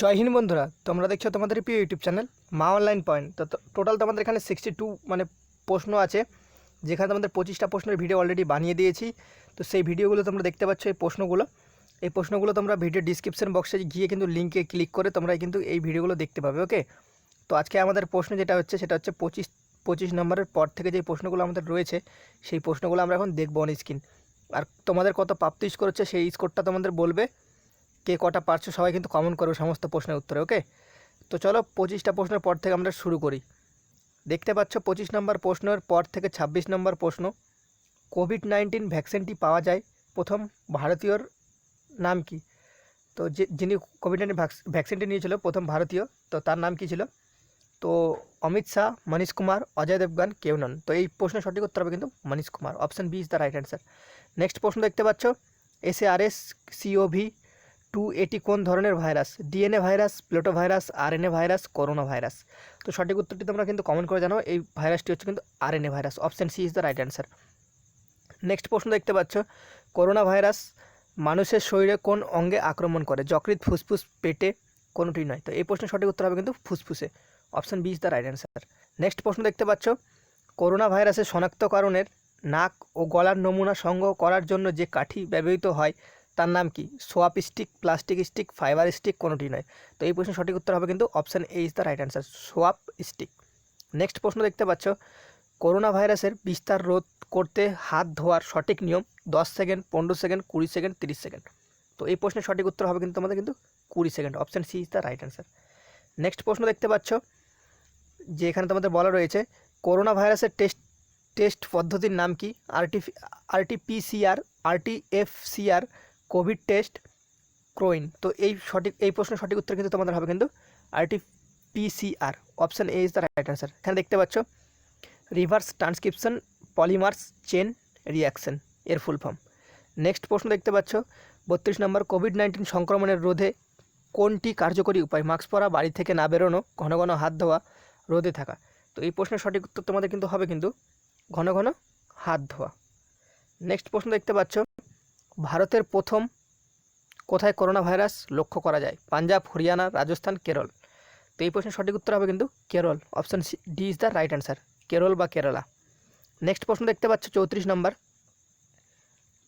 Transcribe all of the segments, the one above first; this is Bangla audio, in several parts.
জয় হিন্দ বন্ধুরা, তোমরা দেখছ তোমাদের প্রিয় YouTube channel Maa online point. তো টোটাল তোমাদের এখানে সিক্সটি টু মানে প্রশ্ন আছে, যেখানে তোমাদের পঁচিশটা প্রশ্নের ভিডিও অলরেডি বানিয়ে দিয়েছি। তো সেই ভিডিওগুলো তোমরা দেখতে পাচ্ছ এই প্রশ্নগুলো। এই প্রশ্নগুলো তোমরা ভিডিও ডিসক্রিপশন বক্সে গিয়ে কিন্তু লিঙ্কে ক্লিক করে তোমরা কিন্তু এই ভিডিওগুলো দেখতে পাবে ওকে তো আজকে আমাদের প্রশ্ন যেটা হচ্ছে, সেটা হচ্ছে পঁচিশ পঁচিশ নম্বরের পর থেকে যে প্রশ্নগুলো আমাদের রয়েছে, সেই প্রশ্নগুলো আমরা এখন দেখব অন স্ক্রিন আর তোমাদের কত প্রাপ্তি স্কোর হচ্ছে, সেই স্কোরটা তোমাদের বলবে। কে কটা পারছ সবাই কিন্তু কমন করবে সমস্ত প্রশ্নের উত্তরে ওকে তো চলো পঁচিশটা প্রশ্নের পর থেকে আমরা শুরু করি। দেখতে পাচ্ছ পঁচিশ নম্বর প্রশ্নের পর থেকে ছাব্বিশ নম্বর প্রশ্ন। কোভিড নাইন্টিন ভ্যাকসিনটি পাওয়া যায় প্রথম ভারতীয়র নাম কি? তো যে, যিনি কোভিড নাইন্টিন ভ্যাকসিনটি নিয়েছিল প্রথম ভারতীয়, তো তার নাম কি ছিল? তো অমিত শাহ মনীশ কুমার, অজয় দেবগান, কেউ নন। তো এই প্রশ্নের সঠিক উত্তর হবে কিন্তু Manish Kumar. Option B is the right answer next প্রশ্ন দেখতে পাচ্ছ S A R S CoV two এটি কোন ধরনের virus? DNA virus Plato virus RNA virus corona virus তো সঠিক উত্তরটি তোমরা কিন্তু কমেন্ট করে জানাও। এই ভাইরাসটি হচ্ছে কিন্তু RNA virus. Option C is the right answer next প্রশ্ন দেখতে পাচ্ছ। করোনা ভাইরাস মানুষের শরীরে কোন অঙ্গে আক্রমণ করে? যকৃৎ, ফুসফুস, পেটে কোনোটি নয়? তো এই প্রশ্নের সঠিক উত্তর হবে কিন্তু ফুসফুসে। Option B is the right answer next প্রশ্ন দেখতে পাচ্ছ। করোনা ভাইরাসের শনাক্তকরণের নাক ও গলার নমুনা সংগ্রহ করার জন্য যে কাঠি ব্যবহৃত হয় তার নাম কি? Swab stick, plastic stick, fibre stick কোনোটি নয়। তো এই প্রশ্নের সঠিক উত্তর হবে কিন্তু option A is the right answer, swab stick. Next প্রশ্ন দেখতে পাচ্ছ। করোনা ভাইরাসের বিস্তার রোধ করতে হাত ধোয়ার সঠিক নিয়ম দশ সেকেন্ড, পনেরো সেকেন্ড, কুড়ি সেকেন্ড, তিরিশ সেকেন্ড। তো এই প্রশ্নের সঠিক উত্তর হবে কিন্তু তোমাদের কিন্তু কুড়ি second, option C is the right answer. Next প্রশ্ন দেখতে পাচ্ছ, যে এখানে তোমাদের বলা রয়েছে করোনা ভাইরাসের টেস্ট টেস্ট পদ্ধতির নাম কি? RT RT PCR, RT FCR COVID test ক্রোইন তো এই সঠিক, এই প্রশ্নের সঠিক উত্তর কিন্তু তোমাদের হবে কিন্তু RT PCR option A is the right answer এখানে দেখতে পাচ্ছ reverse transcription polymerase chain reaction এর ফুল ফর্ম নেক্সট প্রশ্ন দেখতে পাচ্ছ, বত্রিশ নম্বর কোভিড নাইন্টিন সংক্রমণের রোধে কোনটি কার্যকরী উপায়? মাস্ক পরা বাড়ি থেকে না বেরোনো, ঘন ঘন হাত ধোয়া, রোদে থাকা। তো এই প্রশ্নের সঠিক উত্তর তোমাদের কিন্তু হবে কিন্তু ঘন ঘন হাত ধোয়া। নেক্সট প্রশ্ন দেখতে পাচ্ছ ভারতের প্রথম কোথায় করোনা ভাইরাস লক্ষ্য করা যায়? পাঞ্জাব, হরিয়ানা, রাজস্থান, কেরল। তো এই প্রশ্নের সঠিক উত্তর হবে কিন্তু Kerala. Option C D is the right answer Kerala বা কেরালা। নেক্সট প্রশ্ন দেখতে পাচ্ছ চৌত্রিশ নম্বর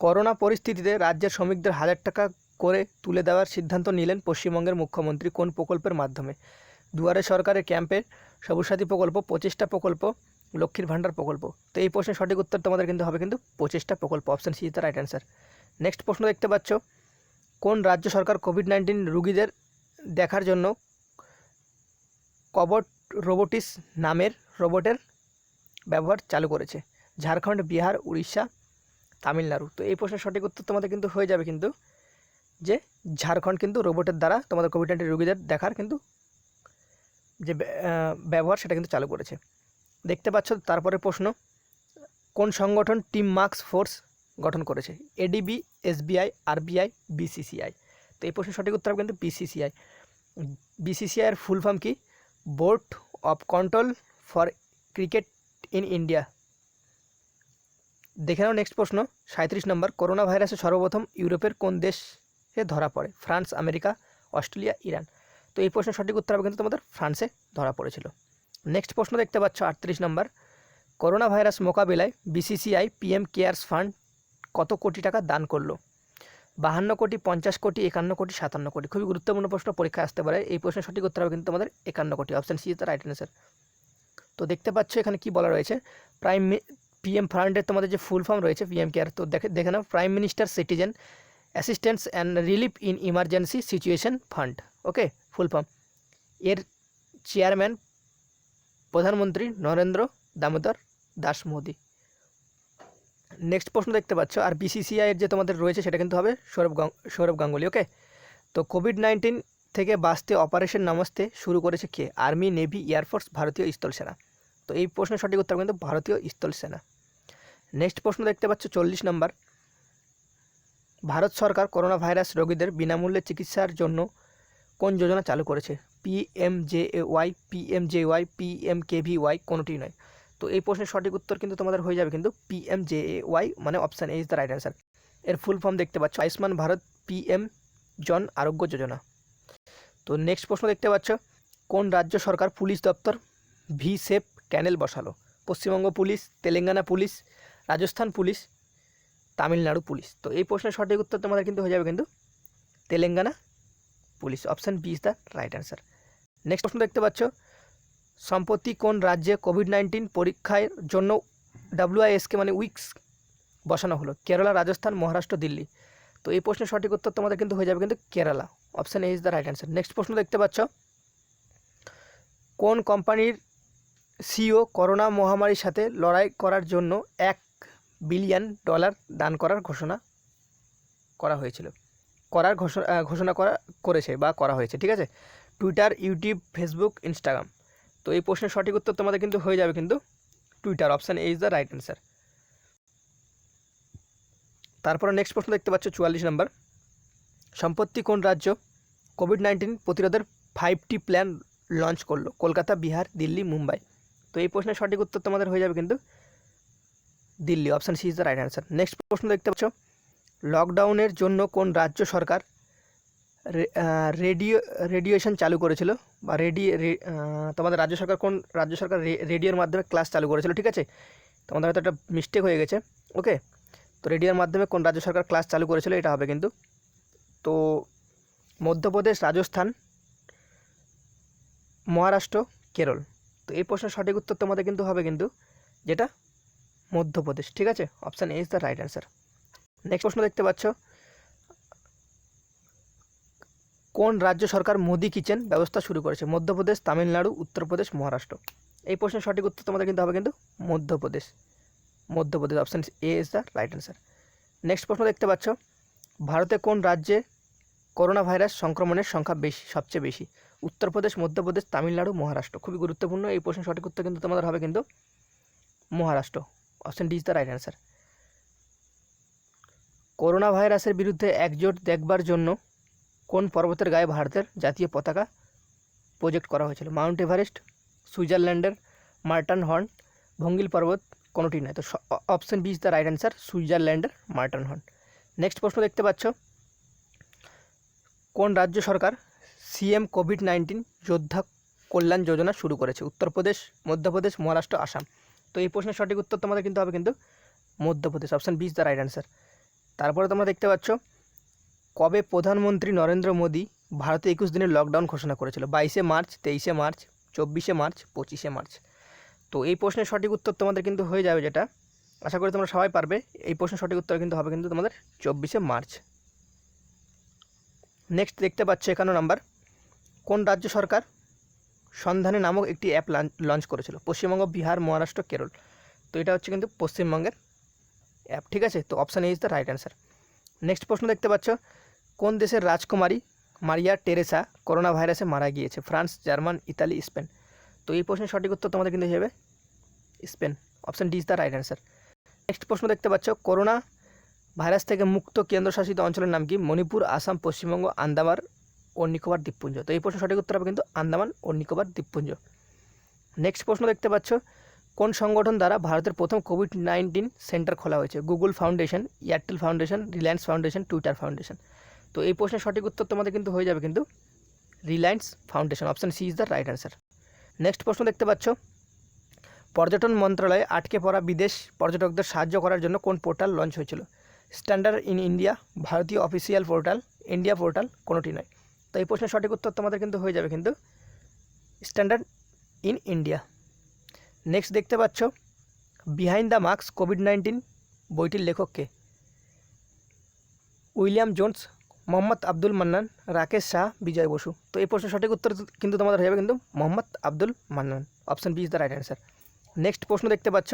করোনা পরিস্থিতিতে রাজ্যের শ্রমিকদের হাজার টাকা করে তুলে দেওয়ার সিদ্ধান্ত নিলেন পশ্চিমবঙ্গের মুখ্যমন্ত্রী কোন প্রকল্পের মাধ্যমে? দুয়ারে সরকারের ক্যাম্পের সবুজসাথী প্রকল্প, পঁচিশটা প্রকল্প, লক্ষ্মীর ভাণ্ডার প্রকল্প। তো এই প্রশ্নের সঠিক উত্তর তোমাদের কিন্তু হবে কিন্তু পঁচিশটা প্রকল্প। Option C is the right answer next প্রশ্ন দেখতে পাচ্ছ। কোন রাজ্য সরকার কোভিড নাইন্টিন রুগীদের দেখার জন্য কবট রোবোটিস নামের রোবটের ব্যবহার চালু করেছে? ঝাড়খণ্ড, বিহার, উড়িষ্যা, তামিলনাড়ু। তো এই প্রশ্নের সঠিক উত্তর তোমাদের কিন্তু হয়ে যাবে কিন্তু যে ঝাড়খণ্ড কিন্তু রোবটের দ্বারা তোমাদের কোভিড নাইন্টিন রুগীদের দেখার কিন্তু যে ব্যবহার সেটা কিন্তু চালু করেছে। দেখতে পাচ্ছ তারপরে প্রশ্ন, কোন সংগঠন টিম মার্কস ফোর্স গঠন করেছে। এডিবি এসবিআই আরবিআই বিসিসিআই তো এই প্রশ্নের সঠিক উত্তর কিন্তু বিসিসিআই বিসিসিআইয়ের ফুল ফর্ম কি? Board of control for cricket in India দেখে নাও নেক্সট প্রশ্ন সাঁত্রিশ নম্বর। করোনা ভাইরাসে সর্বপ্রথম ইউরোপের কোন দেশে ধরা পড়ে? France, America, Australia, Iran. তো এই প্রশ্নের সঠিক উত্তর হবে কিন্তু তোমাদের ফ্রান্সে ধরা পড়েছিল। নেক্সট প্রশ্ন দেখতে পাচ্ছ, আটত্রিশ নম্বর। করোনা ভাইরাস মোকাবিলায় বিসিসিআই পিএম কেয়ার্স ফান্ড কত কোটি টাকা দান করল? বাহান্ন কোটি, পঞ্চাশ কোটি, একান্ন কোটি, সাতান্ন কোটি। খুবই গুরুত্বপূর্ণ প্রশ্ন পরীক্ষা আসতে পারে। এই প্রশ্নের সঠিক উত্তর হবে কিন্তু তোমাদের একান্ন কোটি। Option C is right answer তো দেখতে পাচ্ছ এখানে কি বলা রয়েছে? প্রাইম পিএম ফান্ডের তোমাদের যে ফুল ফর্ম রয়েছে পিএম কেয়ার তো দেখে দেখে নাও। Prime minister citizen assistance and relief in emergency situation fund okay full form এর চেয়ারম্যান প্রধানমন্ত্রী নরেন্দ্র দামোদর দাস মোদি নেক্সট প্রশ্ন দেখতে পাচ্ছ, আর বিসিসিআই এর যে তোমাদের রয়েছে সেটা কিন্তু হবে সৌরভ সৌরভ গাঙ্গুলি ওকে তো কোভিড নাইন্টিন থেকে বাঁচতে অপারেশন নমস্তে শুরু করেছে কে? আর্মি নেভি এয়ারফোর্স ভারতীয় স্থল সেনা। তো এই প্রশ্নের সঠিক উত্তর কিন্তু ভারতীয় স্থল সেনা। নেক্সট প্রশ্ন দেখতে পাচ্ছ, চল্লিশ নম্বর। ভারত সরকার করোনা ভাইরাস রোগীদের বিনামূল্যে চিকিৎসার জন্য কোন যোজনা চালু করেছে? পিএমজেএওয়াই পিএমজেওয়াই পিএমকেভিওয়াই কোনোটি নয়। তো এই প্রশ্নের সঠিক উত্তর কিন্তু তোমাদের হয়ে যাবে কিন্তু P M J A Y মানে option A is the right answer এর ফুল ফর্ম দেখতে পাচ্ছ, আয়ুষ্মান ভারত পিএম জন আরোগ্য যোজনা। তো নেক্সট প্রশ্ন দেখতে পাচ্ছ, কোন রাজ্য সরকার পুলিশ দপ্তর V safe channel বসালো? Paschimbanga police, Telangana police, Rajasthan police, Tamil Nadu police. তো এই প্রশ্নের সঠিক উত্তর তোমাদের কিন্তু হয়ে যাবে কিন্তু Telangana police. Option B is the right answer next প্রশ্ন দেখতে পাচ্ছ সম্প্রতি কোন রাজ্যে কোভিড নাইন্টিন পরীক্ষার জন্য ডাব্লিউআইএসকে মানে উইক্স বসানো হলো? কেরালা, রাজস্থান, মহারাষ্ট্র, দিল্লি। তো এই প্রশ্নের সঠিক উত্তর তোমাদের কিন্তু হয়ে যাবে কিন্তু Kerala. Option A is the right answer next প্রশ্ন দেখতে পাচ্ছ। কোন কোম্পানির সিও করোনা মহামারীর সাথে লড়াই করার জন্য এক বিলিয়ন ডলার দান করার ঘোষণা করা হয়েছিল? করার ঘোষণা ঘোষণা করা করেছে বা করা হয়েছে, ঠিক আছে? টুইটার ইউটিউব ফেসবুক ইনস্টাগ্রাম তো এই প্রশ্নের সঠিক উত্তর তোমাদের কিন্তু হয়ে যাবে কিন্তু Twitter option A is the right answer তারপরে নেক্সট প্রশ্ন দেখতে পাচ্ছ চুয়াল্লিশ নম্বর সম্পত্তি কোন রাজ্য কোভিড নাইন্টিন প্রতিরোধের ফাইভটি প্ল্যান লঞ্চ করল? কলকাতা, বিহার, দিল্লি, মুম্বাই। তো এই প্রশ্নের সঠিক উত্তর তোমাদের হয়ে যাবে কিন্তু Delhi. Option C is the right answer next প্রশ্ন দেখতে পাচ্ছ লকডাউনের জন্য কোন রাজ্য সরকার রেডিও, রেডিয়েশন চালু করেছিল বা রেডি তোমাদের রাজ্য সরকার কোন, রাজ্য সরকার রেডিওর মাধ্যমে ক্লাস চালু করেছিল, ঠিক আছে? তোমাদের হয়তো একটা মিস্টেক হয়ে গেছে ওকে তো রেডিওর মাধ্যমে কোন রাজ্য সরকার ক্লাস চালু করেছিল এটা হবে কিন্তু। তো মধ্যপ্রদেশ, রাজস্থান, মহারাষ্ট্র, কেরল। তো এই প্রশ্নের সঠিক উত্তর তোমাদের কিন্তু হবে কিন্তু যেটা মধ্যপ্রদেশ, ঠিক আছে? Option A is the right answer next প্রশ্ন দেখতে পাচ্ছ। কোন রাজ্য সরকার মোদি কিচেন ব্যবস্থা শুরু করেছে? মধ্যপ্রদেশ, তামিলনাড়ু, উত্তরপ্রদেশ, মহারাষ্ট্র। এই প্রশ্নের সঠিক উত্তর তোমাদের কিন্তু হবে কিন্তু Madhya Pradesh. Madhya Pradesh option A is the right answer next প্রশ্ন দেখতে পাচ্ছ। ভারতে কোন রাজ্যে করোনা ভাইরাস সংক্রমণের সংখ্যা বেশি, সবচেয়ে বেশি? উত্তরপ্রদেশ, মধ্যপ্রদেশ, তামিলনাড়ু, মহারাষ্ট্র। খুবই গুরুত্বপূর্ণ। এই প্রশ্নের সঠিক উত্তর কিন্তু তোমাদের হবে কিন্তু Maharashtra. Option D is the right answer corona ভাইরাসের বিরুদ্ধে একজোট দেখবার জন্য কোন পর্বতের গায়ে ভারতের জাতীয় পতাকা প্রজেক্ট করা হয়েছিল? মাউন্ট এভারেস্ট সুইজারল্যান্ডের মার্টান হর্ন ভঙ্গিল পর্বত কোনোটি নয়। তো option B is the right answer সুইজারল্যান্ডের মার্টান হর্ন নেক্সট প্রশ্ন দেখতে পাচ্ছ। কোন রাজ্য সরকার সিএম কোভিড নাইন্টিন যোদ্ধা কল্যাণ যোজনা শুরু করেছে? উত্তরপ্রদেশ, মধ্যপ্রদেশ, মহারাষ্ট্র, আসাম। তো এই প্রশ্নের সঠিক উত্তর তোমাদের কিন্তু হবে কিন্তু Madhya Pradesh. Option B is the right answer তারপরে তোমরা দেখতে পাচ্ছ কবে প্রধানমন্ত্রী নরেন্দ্র মোদী ভারতে একুশ দিনের লকডাউন ঘোষণা করেছিল? বাইশে মার্চ, তেইশে মার্চ, চব্বিশে মার্চ, পঁচিশে মার্চ? তো এই প্রশ্নের সঠিক উত্তর তোমাদের কিন্তু হয়ে যাবে যেটা। আশা করি তোমরা সবাই পারবে। এই প্রশ্নের সঠিক উত্তর কিন্তু হবে কিন্তু তোমাদের চব্বিশে মার্চ। নেক্সট দেখতে পাচ্ছ একান্ন নাম্বার কোন রাজ্য সরকার সন্ধানে নামক একটি অ্যাপ লঞ্চ করেছিল? পশ্চিমবঙ্গ, বিহার, মহারাষ্ট্র, কেরল। তো এটা হচ্ছে কিন্তু পশ্চিমবঙ্গের অ্যাপ ঠিক আছে? তো option A is the right answer next প্রশ্ন দেখতে পাচ্ছ। কোন দেশের রাজকুমারী? মারিয়া টেরেসা করোনা ভাইরাসে মারা গিয়েছে। France, German, Italy, Spain. তো এই প্রশ্নের সঠিক উত্তর তোমাদের কিন্তু হিসেবে Spain. Option D is the right answer. Next প্রশ্ন দেখতে পাচ্ছ। করোনা ভাইরাস থেকে মুক্ত কেন্দ্রশাসিত অঞ্চলের নাম কি? মণিপুর, আসাম, পশ্চিমবঙ্গ, আন্দামান ও নিকোবর দ্বীপপুঞ্জ। তো এই প্রশ্নের সঠিক উত্তর হবে কিন্তু আন্দামান ও নিকোবর দ্বীপপুঞ্জ। নেক্সট প্রশ্ন দেখতে পাচ্ছ। কোন সংগঠন দ্বারা ভারতের প্রথম কোভিড নাইন্টিন সেন্টার খোলা হয়েছে? Google foundation, Airtel foundation, Reliance foundation, Twitter foundation. তো এই প্রশ্নের সঠিক উত্তর তোমাদের কিন্তু হয়ে যাবে কিন্তু Reliance foundation option C is the right answer next প্রশ্ন দেখতে পাচ্ছ। পর্যটন মন্ত্রণালয়ে আটকে পড়া বিদেশ পর্যটকদের সাহায্য করার জন্য কোন পোর্টাল লঞ্চ হয়েছিল? স্ট্যান্ডার্ড ইন ইন্ডিয়া ভারতীয় অফিসিয়াল পোর্টাল ইন্ডিয়া পোর্টাল কোনোটি নয়। তো এই প্রশ্নের সঠিক উত্তর তোমাদের কিন্তু হয়ে যাবে কিন্তু স্ট্যান্ডার্ড ইন ইন্ডিয়া নেক্সট দেখতে পাচ্ছ behind the masks covid nineteen বইটির লেখককে উইলিয়াম জোন্স মোহাম্মদ আব্দুল মান্নান, রাকেশ শাহ, বিজয় বসু। তো এই প্রশ্নের সঠিক উত্তর কিন্তু তোমাদের হয়ে যাবে কিন্তু Mohammad Abdul Mannan. Option B is the right answer next প্রশ্ন দেখতে পাচ্ছ,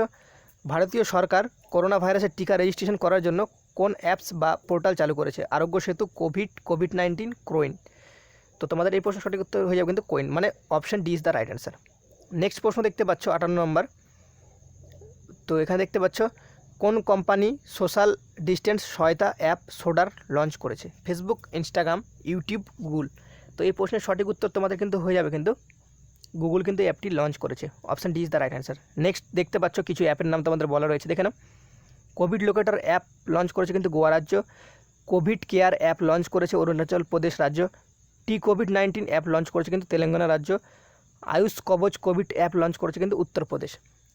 ভারতীয় সরকার করোনা ভাইরাসের টিকা রেজিস্ট্রেশন করার জন্য কোন অ্যাপস বা পোর্টাল চালু করেছে? আরোগ্য সেতু কোভিড কোভিড নাইন্টিন ক্রোইন তো তোমাদের এই প্রশ্নের সঠিক উত্তর হয়ে যাবে কিন্তু কোইন মানে option D is the right answer next প্রশ্ন দেখতে পাচ্ছ, আটান্ন নম্বর তো এখানে দেখতে পাচ্ছ কোন কোম্পানি সোশ্যাল ডিস্টেন্স সহায়তা অ্যাপ সোডার লঞ্চ করেছে? Facebook, Instagram, YouTube, Google. তো এই প্রশ্নের সঠিক উত্তর তোমাদের কিন্তু হয়ে যাবে কিন্তু। গুগল কিন্তু অ্যাপটি লঞ্চ করেছে। Option D is the right answer. Next দেখতে পাচ্ছ কিছু অ্যাপের নাম তোমাদের বলা রয়েছে। দেখে নাও। কোভিড লোকেটার অ্যাপ লঞ্চ করেছে কিন্তু গোয়া রাজ্য। কোভিড কেয়ার অ্যাপ লঞ্চ করেছে অরুণাচল প্রদেশ রাজ্য। T covid nineteen app launch করেছে কিন্তু তেলেঙ্গানা রাজ্য। আয়ুষ কবচ কোভিড অ্যাপ লঞ্চ করেছে কিন্তু উত্তরপ্রদেশ।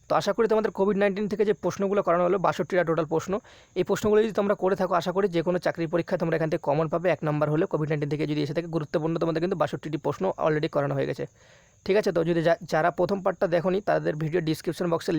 তো আশা করি তোমাদের কোভিড নাইন্টিন থেকে যে প্রশ্নগুলো করানো হলো, বাষট্টিটা টোটাল প্রশ্ন, এই প্রশ্নগুলো যদি তোমরা করে থাকো, আশা করি যে কোনো চাকরির পরীক্ষায় তোমরা এখান থেকে কমন পাবে। এক নম্বর হলে কোভিড নাইন্টিন থেকে যদি এসে থাকে, গুরুত্বপূর্ণ তোমাদের কিন্তু বাষট্টিটি প্রশ্ন অলরেডি করানো হয়ে গেছে। ঠিক আছে, তো যদি যারা প্রথম পার্টটা দেখোনি, তাদের ভিডিও ডিসক্রিপশন বক্সে